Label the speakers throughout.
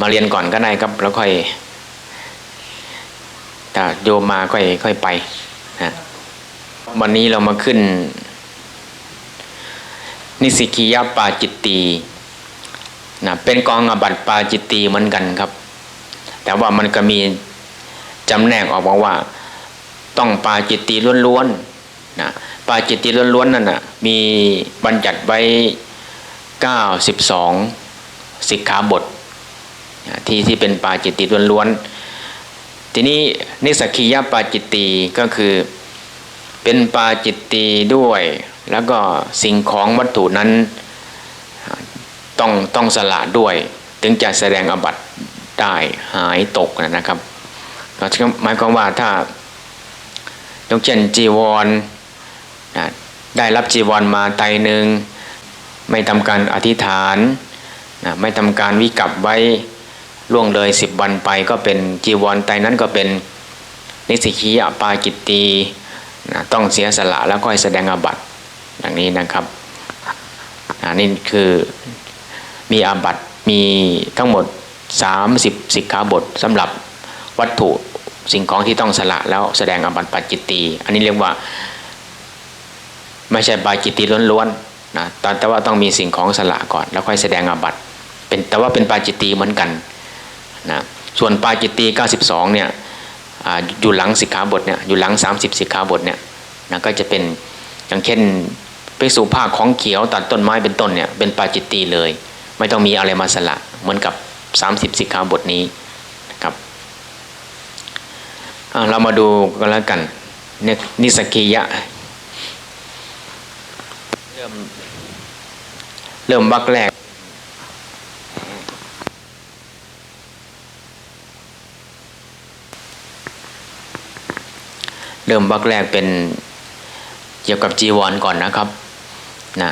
Speaker 1: มาเรียนก่อนก็ได้ครับแล้วค่อยโยมมาค่อยค่อยไปนะวันนี้เรามาขึ้น นิสิกิยปาจิตตีนะเป็นกองอบัตปาจิตตีเหมือนกันครับ แต่ว่ามันก็มีจำแนกออกมาว่า ต้องปาจิตตีล้วนๆนะปาจิตตีล้วนๆนั่นนะมีบัญญัติไว้ 92 สิกขาบท ที่ที่เป็นปาจิตติล้วนๆทีนี้นิสกคียปาจิตตีก็คือเป็นปาจิตตีด้วย แล้วก็สิ่งของวัตถุนั้นต้องต้องสละด้วย ถึงจะแสดงอบัตได้หายตกนะครับหมายความว่าถ้ายกเช่นจีวรได้รับจีวรมาไตหนึ่งไม่ทำการอธิษฐาน ไม่ทำการวิกับไว้ ล่วงเลยสิบวันไปก็เป็นจีวรไตนั้นก็เป็นนิสิกียปาจิตตีนะต้องเสียสละแล้วก็ให้แสดงอาบัติอย่างนี้นะครับนะนี่คือมีอาบัติมีทั้งหมด 30 สิกขาบทสำหรับวัตถุสิ่งของที่ต้องสละแล้วแสดงอาบัติปาจิตตีอันนี้เรียกว่าไม่ใช่ปาจิตตีล้วนๆนะแต่ว่าต้องมีสิ่งของสละก่อน แล้วค่อยแสดงอาบัติเป็นแต่ว่าเป็นปาจิตตีเหมือนกัน นะส่วนปาจิตตี92เนี่ยออยู่หลังสิกขาบทเนี่ยอยู่หลัง 30 สิกขาบทเนี่ยนะก็จะเป็นอย่างเช่นไปสู่ภาคของเขียวตัดต้นไม้เป็นต้นเนี่ยเป็นปาจิตตีเลย ไม่ต้องมีอะไรมาสละเหมือนกับ 30 สิกขาบทนี้นะครับเรามาดูกันแล้วกันนิสกิยะเริ่มเริ่มวักแรก เริ่มวักแรกเป็นเกี่ยวกับจีวรก่อนนะครับนะ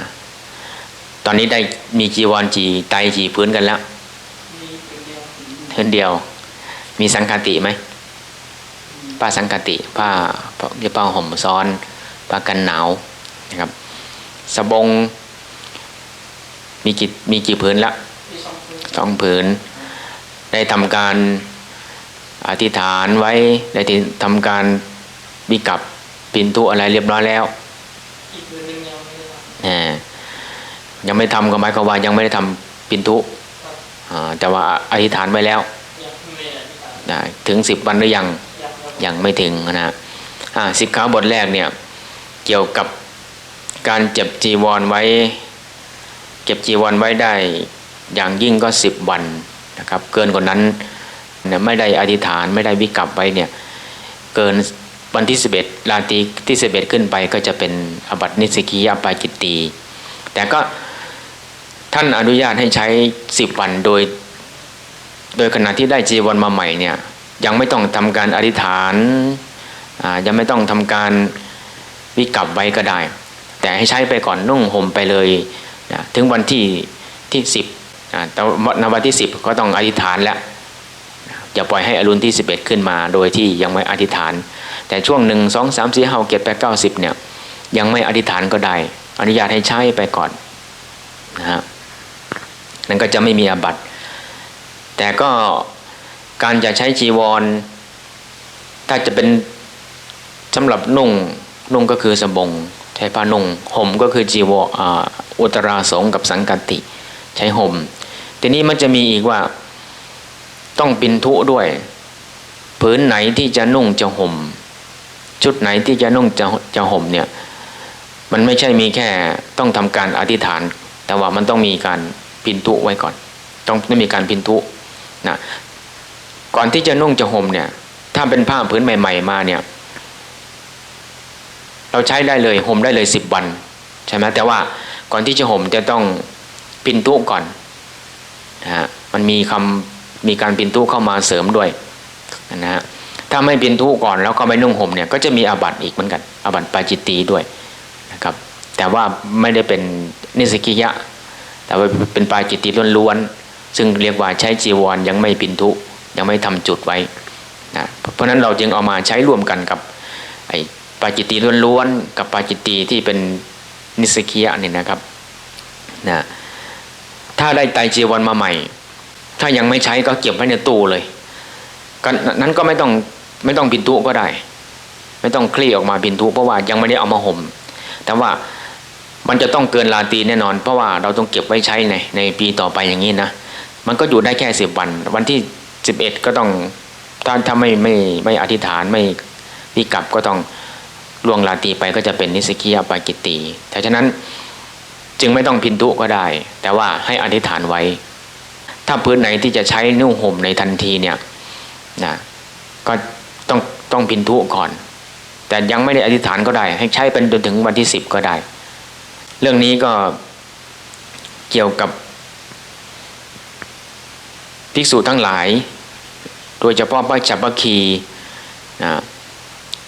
Speaker 1: ตอนนี้ได้มีจีวรจีไตจีพื้นกันแล้วเท่นเดียว มีสังคติไหมผ้าสังคติผ้าผ้าห่มซ้อนผ้ากันหนาวนะครับ สบงมีกี่มีกี่ผืนละสองผืน ได้ทำการอธิษฐานไว้ได้ทำการ วิกับปินทุอะไรเรียบร้อยแล้วยังไม่ทำก็หมายความว่ายังไม่ได้ทำปินทุแต่ว่าอธิษฐานไว้แล้วถึงสิบวันหรือยังยังไม่ถึงนะสิกขาบทแรกเนี่ยเกี่ยวกับการเจ็บจีวรไว้ เก็บจีวรไว้ได้ อย่างยิ่งก็สิบวันนะครับ เกินกว่านั้นเนี่ยไม่ได้อธิษฐานไม่ได้วิกับไว้เนี่ยเกิน วันที่ 11ราตรีที่ 11 ขึ้นไปก็จะเป็นอบัตินิสกิยาปาจิตตีแต่ก็ท่านอนุญาตให้ใช้สิบวันโดย โดยขณะที่ได้จีวรมาใหม่เนี่ยยังไม่ต้องทำการอธิษฐานยังไม่ต้องทำการวิกับไว้ก็ได้ แต่ให้ใช้ไปก่อนนุ่งห่มไปเลยนะถึงวันที่ที่สิบแต่ในวันที่สิบก็ต้องอธิษฐานแล้วอย่าปล่อยให้อรุณที่สิบเอ็ดขึ้นมา โดยที่ยังไม่อธิษฐาน แต่ช่วงหนึ่งสองสามสี่ห้าเจ็ดแปดเก้าสิบเนี่ย ยังไม่อธิษฐานก็ได้ อนุญาตให้ใช้ไปก่อนนะฮะนั่นก็จะไม่มีอาบัติ แต่ก็การจะใช้จีวร ถ้าจะเป็นสำหรับนุ่งนุ่งก็คือสบง ใช้ผ้านุ่งห่มก็คือจีวรอุตราสงกับสังกติ ใช้ห่มทีนี้มันจะมีอีกว่าต้องปินทุด้วย ผืนไหนที่จะนุ่งจะห่ม ชุดไหนที่จะนุ่งจะจะห่มเนี่ยมันไม่ใช่มีแค่ต้องทำการอธิษฐาน แต่ว่ามันต้องมีการปินทุไว้ก่อน ต้องต้องมีการปินทุนะก่อนที่จะนุ่งจะห่มเนี่ย ถ้าเป็นผ้าผืนใหม่ ๆ มาเนี่ย เราใช้ได้เลยห่มได้เลยสิบวันใช่ไหมแต่ว่าก่อนที่จะห่มจะต้องปินตู้ก่อนนะฮะมันมีคำมีการปินตู้เข้ามาเสริมด้วยนะฮะ ถ้าไม่ปินตู้ก่อนแล้วก็ไม่นุ่งห่มเนี่ยก็จะมีอาบัติอีกเหมือนกันอาบัติปาจิตตีด้วยนะครับ แต่ว่าไม่ได้เป็นนิสกิยะ แต่ว่าเป็นปาจิตตีล้วนๆซึ่งเรียกว่าใช้จีวรยังไม่ปินทุยังไม่ทำจุดไว้นะเพราะนั้นเราจึงเอามาใช้ร่วมกันกับไอ้ปาจิตตีล้วนๆกับปาจิตตีที่เป็นนิสกิยะนี่นะครับนะถ้าได้ไตจีวรมาใหม่ ถ้ายังไม่ใช้ก็เก็บไว้ในตู้เลยก็นั้นก็ไม่ต้อง ไม่ต้องปินตุก็ได้ ไม่ต้องคลี่ออกมาปินตุเพราะว่ายังไม่ได้เอามาห่ม แต่ว่ามันจะต้องเกินลาตีแน่นอน เพราะว่าเราต้องเก็บไว้ใช้ในในปีต่อไปอย่างนี้นะมันก็อยู่ได้แค่สิบวัน วันที่สิบเอ็ดก็ต้องถ้าถ้าไม่ไม่ไม่อธิษฐานไม่พิกลับก็ต้องล่วงลาตีไปก็จะเป็นนิสกิยาปากิตีแต่ฉะนั้นจึงไม่ต้องพินตุก็ได้ แต่ว่าให้อธิษฐานไว้ ถ้าพื้นไหนที่จะใช้นุ่งห่มในทันทีเนี่ยนะก็ ต้องต้องพินทุก่อน แต่ยังไม่ได้อธิษฐานก็ได้ ให้ใช้เป็นจนถึงวันที่สิบก็ได้ เรื่องนี้ก็เกี่ยวกับภิกษุทั้งหลาย โดยเฉพาะพระจัปปคีนะ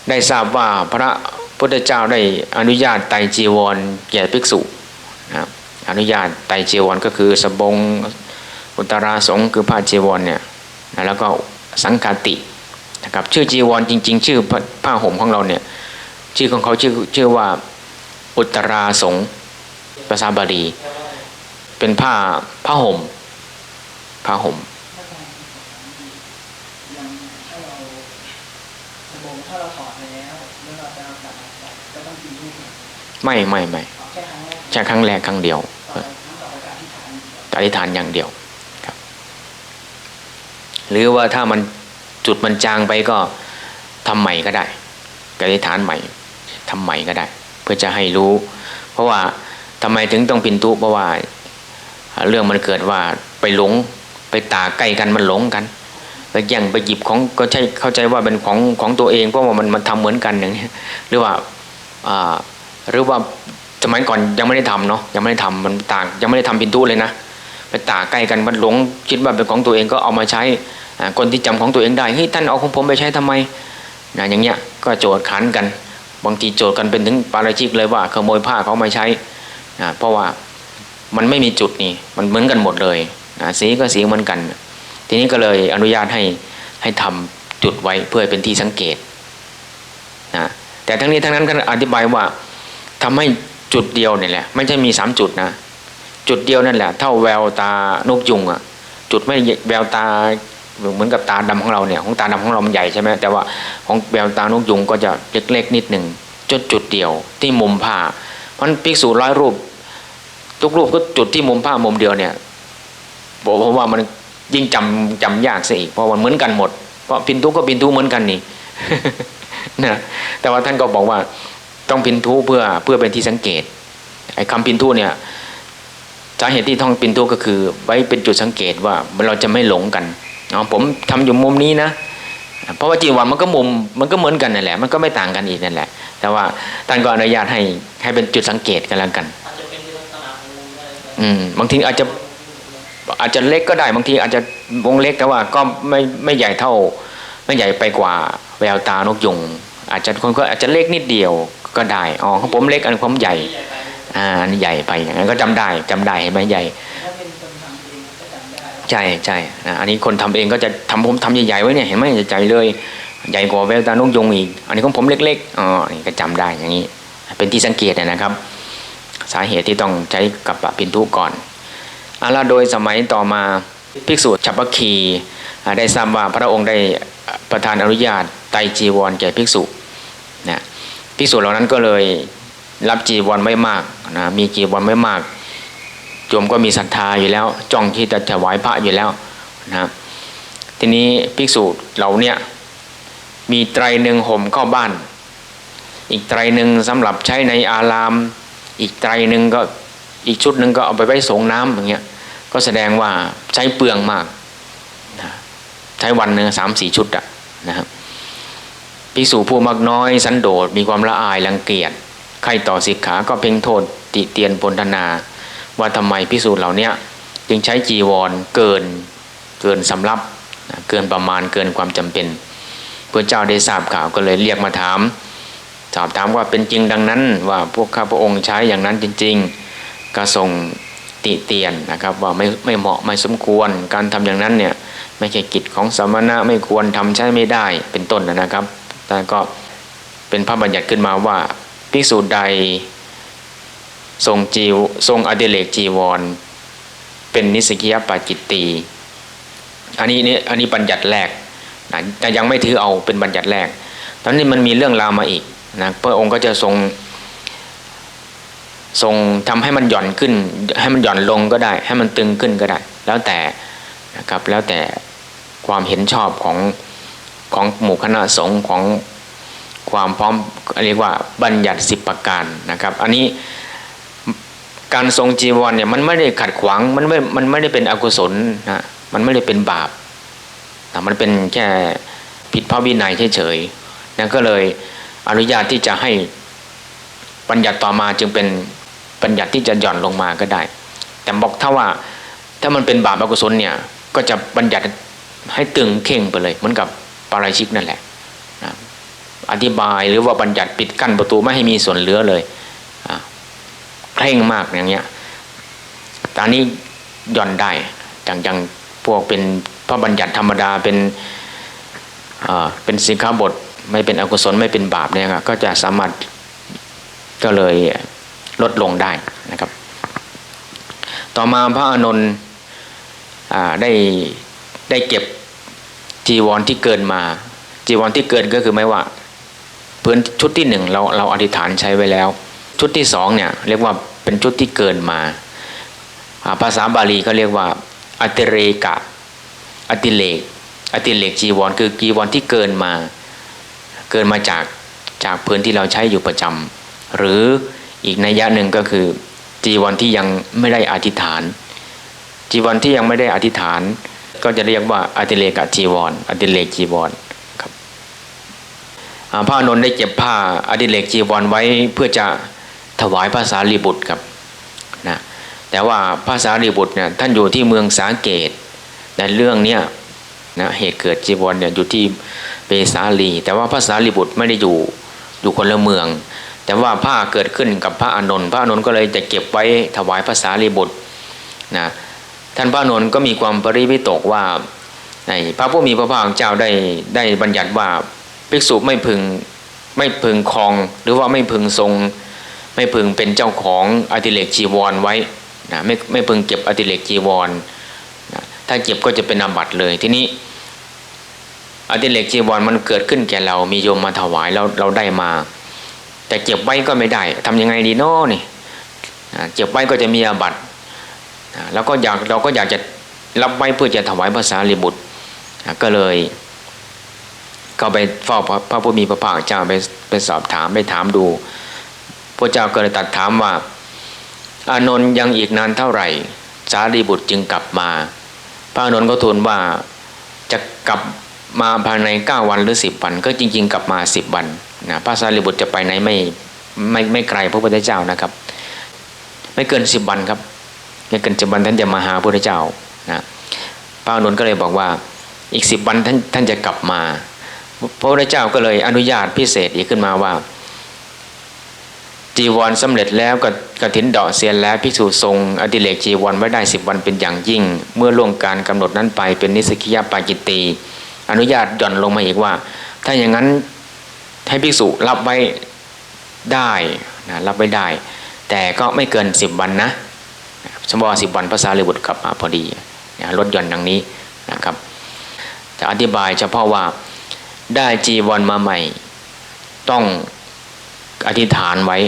Speaker 1: ได้ทราบว่าพระพุทธเจ้าได้อนุญาตไตจีวรแก่ภิกษุนะอนุญาตไตจีวรก็คือสบงอุตราสงฆ์คือผ้าจีวรเนี่ยนะแล้วก็สังคติ นะครับ ชื่อจีวรจริง ๆ ชื่อผ้าห่มของเราเนี่ย ชื่อของเขาชื่อชื่อว่าอุตราสงภาษาบาลีเป็นผ้าผ้าห่มผ้าห่ม
Speaker 2: ไม่
Speaker 1: ไม่ไม่
Speaker 2: ครั้งแรก
Speaker 1: ใช่ครั้งแรกครั้งเดียว
Speaker 2: การ
Speaker 1: อธิษฐานอย่างเดียวครับ หรือว่าถ้ามัน จุดมันจางไปก็ทำใหม่ก็ได้อธิษฐานใหม่ทำใหม่ก็ได้ เพื่อจะให้รู้ เพราะว่าทำไมถึงต้องปินตุเพราะว่าเรื่องมันเกิดว่าไปหลงไปตาใกล้กันมันหลงกันไปแย่งไปหยิบของก็ใช่เข้าใจว่าเป็นของของตัวเองเพราะว่ามันมันทำเหมือนกันอย่างนี้หรือว่าอ่าหรือว่าสมัยก่อนยังไม่ได้ทำเนาะยังไม่ได้ทำมันต่างยังไม่ได้ทำปินตุเลยนะไปตากใกล้กันมันหลงคิดว่าเป็นของตัวเองก็เอามาใช้ คนที่จำของตัวเองได้เฮ้ยท่านเอาของผมไปใช้ทำไมนะอย่างเงี้ยก็โจทย์ขันกัน บางทีโจทย์กันเป็นถึงปาราชิกเลยว่าขโมยผ้าเขามาใช้นะเพราะว่ามันไม่มีจุดนี่มันเหมือนกันหมดเลยนะสีก็สีเหมือนกัน ทีนี้ก็เลยอนุญาตให้ให้ทำจุดไว้เพื่อเป็นที่สังเกตนะแต่ทั้งนี้ทั้งนั้นก็อธิบายว่าทำให้จุดเดียวเนี่ยแหละไม่ใช่มีสามจุดนะจุดเดียวนั่นแหละเท่าแววตานกยุงอะจุดไม่แววตา เหมือนกับตาดำของเราเนี่ยของตาดำของเรามันใหญ่ใช่ไหมแต่ว่าของแววตานกยุงก็จะเล็กๆนิดหนึ่งจุดจุดเดียวที่มุมผ้าเพราะภิกษุร้อยรูป ทุกรูปก็จุดที่มุมผ้ามุมเดียวเนี่ยบอกผมว่ามันยิ่งจำจำยากซะอีกเพราะมันเหมือนกันหมดเพราะพินทุก็พินทุเหมือนกันนี่นะแต่ว่าท่านก็บอกว่าต้องพินทุเพื่อเพื่อเป็นที่สังเกตไอ้คำพินทุเนี่ยสาเหตุที่ท่องปินโตก็คือ ไว้เป็นจุดสังเกตว่าเราจะไม่หลงกัน อ๋อผมทำอยู่มุมนี้นะเพราะว่าจีวรมันก็มุมมันก็เหมือนกันนั่นแหละมันก็ไม่ต่างกันอีกนั่นแหละ แต่ว่าท่านก็อนุญาตให้ให้เป็นจุดสังเกตกันแล้วกัน
Speaker 2: อื
Speaker 1: มบางทีอาจจะอาจจะเล็กก็ได้บางทีอาจจะวงเล็กแต่ว่าก็ไม่ไม่ใหญ่เท่า ไม่ใหญ่ไปกว่าแววตานกยุงอาจจะคนก็อาจจะเล็กนิดเดียวก็ได้อ๋อของผมเล็กอันของผมใหญ่อ่าอันใหญ่ไปอย่างนั้นก็จำได้จำได้เห็นไหมใหญ่ ใช่ใช่นะอันนี้คนทำเองก็จะทำผมทำใหญ่ๆไว้เนี่ยเห็นไหมใหญ่ๆเลย ใหญ่กว่าแววตานกยงอีก อันนี้ของผมเล็กๆอ๋ออันนี้ก็จำได้อย่างนี้ เป็นที่สังเกตนะครับ สาเหตุที่ต้องใช้กับปะพินทุก่อนอาละโดยสมัยต่อมาภิกษุฉัพพคีอ่าได้ทราบว่าพระองค์ได้ประทานอนุญาตไตจีวรแก่ภิกษุนะภิกษุเหล่านั้นก็เลยรับจีวรไม่มากนะมีจีวรไม่มาก โยมก็มีศรัทธาอยู่แล้วจ้องที่จะถวายพระอยู่แล้วนะครับทีนี้ภิกษุเหล่าเนี้ยมีไตรหนึ่งห่มเข้าบ้าน อีกไตรหนึ่งสำหรับใช้ในอาราม อีกไตรหนึ่งก็อีกชุดหนึ่งก็เอาไปไว้สงน้ำอย่างเงี้ยก็แสดงว่าใช้เปลืองมากนะใช้วันหนึ่งสามสี่ชุดอะนะครับภิกษุผู้มักน้อยสันโดษมีความละอายรังเกียจใครต่อสิกขาก็เพ่งโทษติเตียนปนธนา ว่าทำไมพิสูจน์เหล่านี้จึงใช้จีวรเกินเกินสำรับเกินประมาณเกินความจำเป็นพระเจ้าได้ทราบข่าวก็เลยเรียกมาถามสอบถามว่าเป็นจริงดังนั้นว่าพวกข้าพระองค์ใช้อย่างนั้นจริง ๆ ก็ทรงติเตียนนะครับว่าไม่ไม่เหมาะไม่สมควรการทำอย่างนั้นเนี่ยไม่ใช่กิจของสมณะไม่ควรทำใช้ไม่ได้เป็นต้นนะครับแต่ก็เป็นพระบัญญัติขึ้นมาว่าภิกษุใด ทรงจีวทรงอดิเลกจีวร เป็นนิสกิยปาจิตตีอันนี้นี่อันนี้บัญญัติแรกนะแต่ยังไม่ถือเอาเป็นบัญญัติแรก ตอนนี้มันมีเรื่องราวมาอีกนะพระองค์ก็จะทรงทรงทำให้มันหย่อนขึ้น ให้มันหย่อนลงก็ได้ ให้มันตึงขึ้นก็ได้ แล้วแต่นะครับแล้วแต่ความเห็นชอบของของหมู่คณะสงฆ์ของความพร้อมเรียกว่าบัญญัติสิบประการนะครับ อันนี้ การทรงจีวรเนี่ยมันไม่ได้ขัดขวางมันไม่มันไม่ได้เป็นอกุศลนะมันไม่ได้เป็นบาปนะมันเป็นแค่ผิดพระวินัยเฉยๆนั่นก็เลยอนุญาตที่จะให้บัญญัติต่อมาจึงเป็นบัญญัติที่จะหย่อนลงมาก็ได้ แต่บอกถ้าว่าถ้ามันเป็นบาปอกุศลเนี่ยก็จะบัญญัติให้ตึงเข่งไปเลยเหมือนกับปาราชิกนั่นแหละนะอธิบายหรือว่าบัญญัติปิดกั้นประตูไม่ให้มีส่วนเหลือเลย เคร่งมากอย่างเงี้ยตอนนี้ย่อนได้อย่างอย่างพวกเป็นพระบัญญัติธรรมดาเป็นอ่าเป็นสิกขาบทไม่เป็นอกุศลไม่เป็นบาปเนี่ยครับก็จะสามารถก็เลยลดลงได้นะครับ ต่อมาพระอานนท์อ่าได้ได้เก็บจีวรที่เกินมา จีวรที่เกินก็คือไม่ว่าพื้นชุดที่หนึ่งเราเราอธิษฐานใช้ไว้แล้ว ชุดที่สองเนี่ยเรียกว่าเป็นชุดที่เกินมาภาษาบาลีก็เรียกว่าอติเรกะอติเลกอติเลกจีวร คือจีวรที่เกินมา เกินมาจากจากพื้นที่เราใช้อยู่ประจำหรืออีกนัยยะหนึ่งก็คือ จีวรที่ยังไม่ได้อธิษฐาน จีวรที่ยังไม่ได้อธิษฐาน ก็จะเรียกว่าอติเลกจีวรอติเลกจีวรครับอ่าพระอานนท์ได้เก็บผ้าอติเลกจีวรไว้เพื่อจะ ถวายพระสารีบุตรครับนะแต่ว่าพระสารีบุตรเนี่ยท่านอยู่ที่เมืองสาเกตแต่เรื่องเนี้ยนะเหตุเกิดจีวรเนี่ยอยู่ที่เปสาลี แต่ว่าพระสารีบุตรไม่ได้อยู่อยู่คนละเมือง แต่ว่าผ้าเกิดขึ้นกับพระอานนท์พระอานนท์ก็เลยจะเก็บไว้ถวายพระสารีบุตรนะท่านพระอนนท์ก็มีความปริวิตกว่าในพระผู้มีพระภาคเจ้าได้ได้บัญญัติว่าภิกษุไม่พึงไม่พึงครองหรือว่าไม่พึงทรง ไม่พึงเป็นเจ้าของอติเลกจีวรไว้นะไม่ไม่พึงเก็บอติเลกจีวรนะถ้าเก็บก็จะเป็นอาบัติเลยทีนี้อติเลกจีวรมันเกิดขึ้นแก่เรา มีโยมมาถวายเราเราได้มา แต่เก็บไว้ก็ไม่ได้ทำยังไงดีเนาะนี่เก็บไว้ก็จะมีอาบัติแล้วก็อยากเราก็อยากจะรับไว้เพื่อจะถวายภาษาลิบุตรก็เลยก็ไปเฝ้าพระผู้มีพระภาคเจ้าไปไปสอบถามไปถามดู พระเจ้าก็เลยตัดถามว่า อานนท์ยังอีกนานเท่าไหร่ สารีบุตรจึงกลับมา พระอานนท์ก็ทูลว่าจะกลับมาภายใน 9 วันหรือ 10 วัน ก็จริง ๆ กลับมา 10 วันนะพระสารีบุตรจะไปไหนไม่ไม่ไม่ไกลพระพุทธเจ้านะครับ ไม่เกิน 10 วันครับไม่เกินสิบวันท่านจะมาหาพระพุทธเจ้านะพระอานนท์ก็เลยบอกว่าอีก 10 วันท่านท่านจะกลับมา พระพุทธเจ้าก็เลยอนุญาตพิเศษอีกขึ้นมาว่า จีวรสำเร็จแล้วก็กระถินดอกเสียนแล้วภิกษุทรงอดิเลกจีวรไว้ได้สิบวันเป็นอย่างยิ่ง เมื่อล่วงการกำหนดนั้นไปเป็นนิสกิยาปาจิตตีอนุญาตหย่อนลงมาอีกว่า ถ้าอย่างนั้นให้ภิกษุรับไว้ได้นะรับไว้ได้ แต่ก็ไม่เกินสิบวันนะสมมติว่าสิบวันภาษาลิบุตรกลับมาพอดีนะลดหย่อนอย่างนี้นะครับจะอธิบายเฉพาะว่าได้จีวรมาใหม่ ต้องอธิษฐานไว้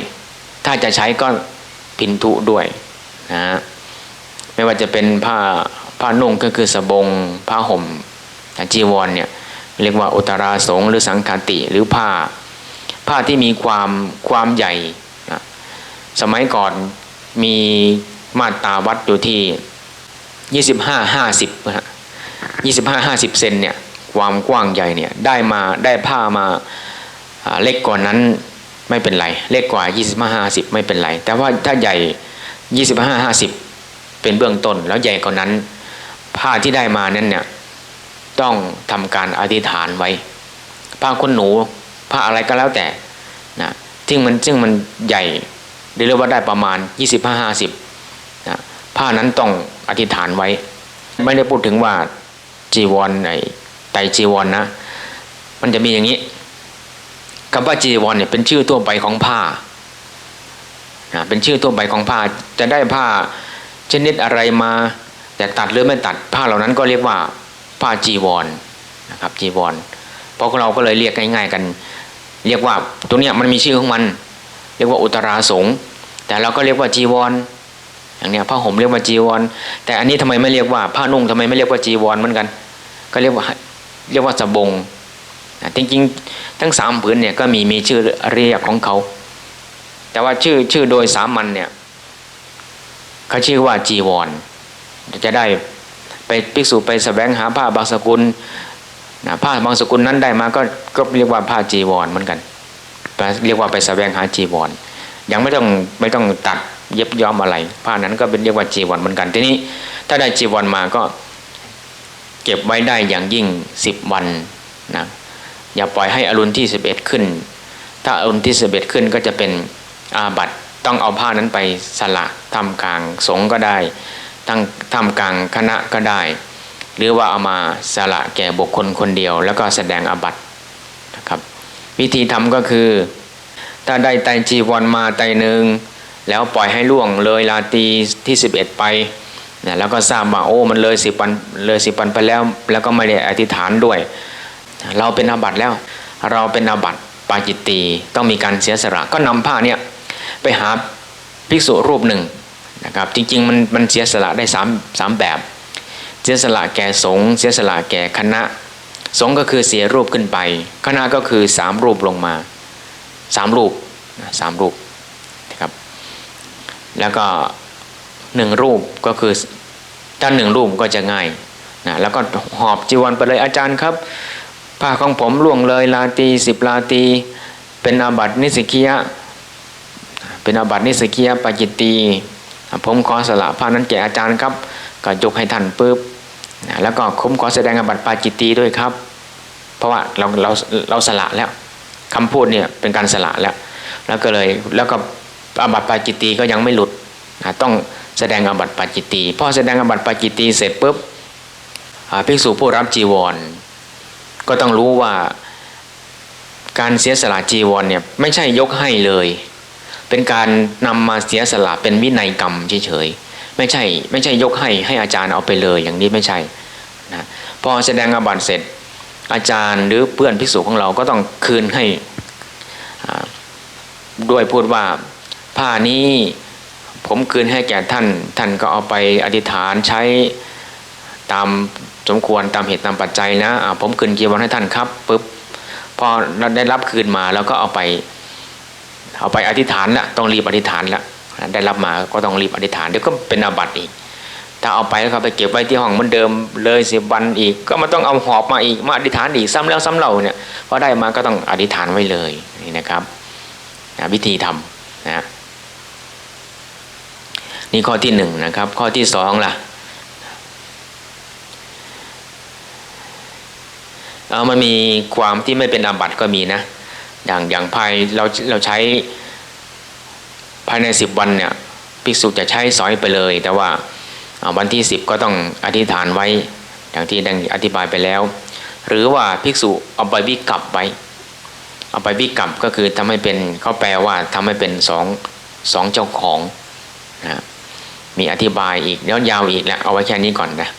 Speaker 1: ถ้าจะใช้ก็พินทุด้วยนะฮะไม่ว่าจะเป็นผ้าผ้านุ่งก็คือสบง ผ้าห่มจีวรเนี่ยเรียกว่าอุตราสงหรือสังคติหรือผ้า ผ้าที่มีความความใหญ่นะสมัยก่อนมีมาตราวัดอยู่ที่ยี่สิบห้าห้าสิบนะฮะยี่สิบห้าห้าสิบเซนเนี่ยความกว้างใหญ่เนี่ยได้มาได้ผ้ามาอ่าเล็กกว่านั้น ไม่เป็นไร เล็กกว่า 25 50 ไม่เป็นไร แต่ว่าถ้าใหญ่ 25 50 เป็นเบื้องต้น แล้วใหญ่กว่านั้น ผ้าที่ได้มานั้นเนี่ยต้องทำการอธิษฐานไว้ ผ้าขนหนูผ้าอะไรก็แล้วแต่นะซึ่งมันซึ่งมันใหญ่เรียกว่าได้ประมาณ 25 50นะผ้านั้นต้องอธิษฐานไว้ ไม่ได้พูดถึงว่าจีวรไอ้ไตจีวรนนะ มันจะมีอย่างนี้ คำว่าจีวรเนี่ยเป็นชื่อทั่วไปของผ้านะเป็นชื่อทั่วไปของผ้าจะได้ผ้าชนิดอะไรมาแต่ตัดหรือไม่ตัดผ้าเหล่านั้นก็เรียกว่าผ้าจีวรนะครับจีวรเพราะเราก็เลยเรียกง่าย ๆกัน เรียกว่าตัวเนี้ยมันมีชื่อของมัน เรียกว่าอุตราสงฆ์แต่เราก็เรียกว่าจีวรอย่างเนี้ยผ้าห่มเรียกว่าจีวร แต่อันนี้ทำไมไม่เรียกว่าผ้านุ่งทำไมไม่เรียกว่าจีวรเหมือนกัน ก็เรียกว่าเรียกว่าสบงนะจริงๆ ทั้งสามผืนเนี่ยก็มีมีชื่อเรียกของเขา แต่ว่าชื่อชื่อโดยสามัญเนี่ยเขาชื่อว่าจีวร จะได้ไปภิกษุไปแสวงหาผ้าบางสกุลนะผ้าบางสกุลนั้นได้มาก็ก็เรียกว่าผ้าจีวรเหมือนกัน เรียกว่าไปแสวงหาจีวร ยังไม่ต้องไม่ต้องตัดเย็บย้อมอะไร ผ้านั้นก็เป็นเรียกว่าจีวรเหมือนกัน ทีนี้ ถ้าได้จีวรมาก็เก็บไว้ได้อย่างยิ่งสิบวันนะ อย่าปล่อยให้อรุณที่สิบเอ็ดขึ้น ถ้าอรุณที่สิบเอ็ดขึ้นก็จะเป็นอาบัตต้องเอาผ้านั้นไปสละทำกลางสงก็ได้ทั้งทำกลางคณะก็ได้ หรือว่าเอามาสละแก่บุคคลคนเดียว แล้วก็แสดงอาบัตนะครับวิธีทำก็คือ ถ้าได้ไตจีวรมาไตหนึ่งแล้วปล่อยให้ล่วงเลยลาตีที่ 11 ไปนะแล้วก็ทราบว่าโอ้มันเลยสิบวันเลยสิบวันไปแล้ว แล้วก็ไม่ได้อธิษฐานด้วย เราเป็นอาบัติแล้ว เราเป็นอาบัติปาจิตตีต้องมีการเสียสละก็นำผ้าเนี่ยไปหาภิกษุรูปหนึ่งนะครับจริงๆมันมันเสียสละได้สามสามแบบ เสียสละแก่สงเสียสละแก่คณะ สงก็คือเสียรูปขึ้นไป คณะก็คือสามรูปลงมาสามรูปสามรูปนะครับแล้วก็หนึ่งรูปก็คือถ้าหนึ่งรูปก็จะง่ายนะแล้วก็หอบจีวรไปเลยอาจารย์ครับ ผ้าของผมล่วงเลยลาตีสิบลาตีเป็นอาบัตินิสิกิยะเป็นอาบัตินิสิกิยะปาจิตตีผมขอสละผ้านั้นแก่อาจารย์ครับก็ยกให้ท่านปุ๊บแล้วก็ผมขอแสดงอาบัติปาจิตตีด้วยครับ เพราะว่าเราเราเราสละแล้วคำพูดเนี่ยเป็นการสละแล้ว แล้วก็เลยแล้วก็อาบัติปาจิตตีก็ยังไม่หลุดต้องแสดงอาบัติปาจิตตีพอแสดงอาบัติปาจิตตีเสร็จปุ๊บภิกษุผู้รับจีวร ก็ต้องรู้ว่าการเสียสละจีวรเนี่ยไม่ใช่ยกให้เลย เป็นการนำมาเสียสละเป็นวินัยกรรมเฉยๆไม่ใช่ไม่ใช่ยกให้ให้อาจารย์เอาไปเลยอย่างนี้ไม่ใช่นะพอแสดงอาบัติเสร็จอาจารย์หรือเพื่อนภิกษุของเราก็ต้องคืนให้ด้วยพูดว่าผ้านี้ผมคืนให้แก่ท่าน ท่านก็เอาไปอธิษฐานใช้ตาม สมควรตามเหตุตามปัจจัยนะอ่าผมคืนกีวรให้ท่านครับปุ๊บพอเราได้รับคืนมาแล้วก็เอาไป เอาไปอธิษฐานละต้องรีบอธิษฐานละได้รับมาก็ต้องรีบอธิษฐานเดี๋ยวก็เป็นอาบัติอีก ถ้าเอาไปแล้วก็ไปเก็บไว้ที่ห้องเหมือนเดิมเลยสิบวันอีก ก็มาต้องเอาหอบมาอีกมาอธิษฐานอีกซ้ำแล้วซ้ำเล่าเนี่ยพอได้มาก็ต้องอธิษฐานไว้เลยนี่นะครับวิธีทำนะนี่ข้อที่หนึ่งนะครับ ข้อที่สองล่ะ เออมันมีความที่ไม่เป็นอาบัติก็มีนะ อย่างอย่างภายเราเราใช้ภายในสิบวันเนี่ยภิกษุจะใช้สอยไปเลย แต่ว่าวันที่สิบก็ต้องอธิษฐานไว้อย่างที่ดังอธิบายไปแล้ว หรือว่าภิกษุเอาไปวิกลับไว้เอาไปวิกลับก็คือทำให้เป็นเขาแปลว่าทำให้เป็นสองสองเจ้าของนะมีอธิบายอีกแล้วยาวอีกแล้วเอาไว้แค่นี้ก่อนนะ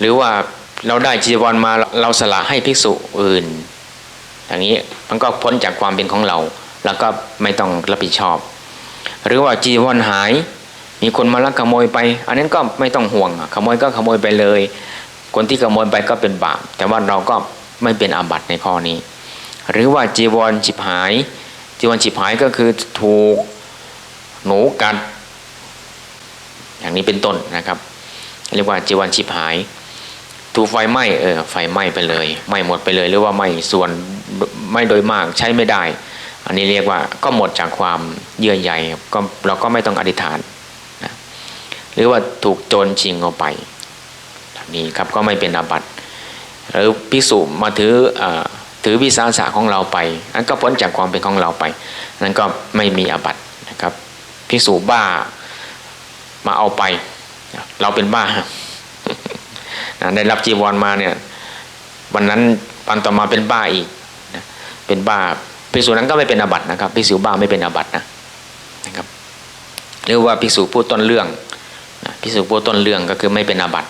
Speaker 1: หรือว่า เราได้จีวรมาเราสละให้ภิกษุอื่น อย่างนี้มันก็พ้นจากความเป็นของเรา แล้วก็ไม่ต้องรับผิดชอบ หรือว่าจีวรหาย มีคนมาลักขโมยไป อันนั้นก็ไม่ต้องห่วงขโมยก็ขโมยไปเลย คนที่ขโมยไปก็เป็นบาปแต่ว่าเราก็ไม่เป็นอาบัติในข้อนี้ หรือว่าจีวรฉิบหาย จีวรฉิบหายก็คือถูกหนูกัดอย่างนี้เป็นต้นนะครับ เรียกว่าจีวรฉิบหาย ถูกไฟไหม้เออไฟไหม้ไปเลยไหม้หมดไปเลย หรือว่าไหม้ส่วนไม้โดยมากใช้ไม่ได้ อันนี้เรียกว่าก็หมดจากความเยื่อใยก็เราก็ไม่ต้องอธิษฐานนะหรือว่าถูกโจรชิงเอาไปนี้ครับก็ไม่เป็นอาบัติหรือพิสุมาถืออถือวิสาสะของเราไปอันก็พ้นจากความเป็นของเราไปนั้นก็ไม่มีอาบัตินะครับพิสุบ้ามาเอาไป เราเป็นบ้า ได้รับจีวรมาเนี่ย วันนั้นปันต่อมาเป็นบ้าอีกนะเป็นบ้าภิกษุนั้นก็ไม่เป็นอาบัตินะครับภิกษุบ้าไม่เป็นอาบัตินะนะครับหรือว่าภิกษุผู้ต้นเรื่องนะภิกษุผู้ต้นเรื่องก็คือไม่เป็นอาบัติ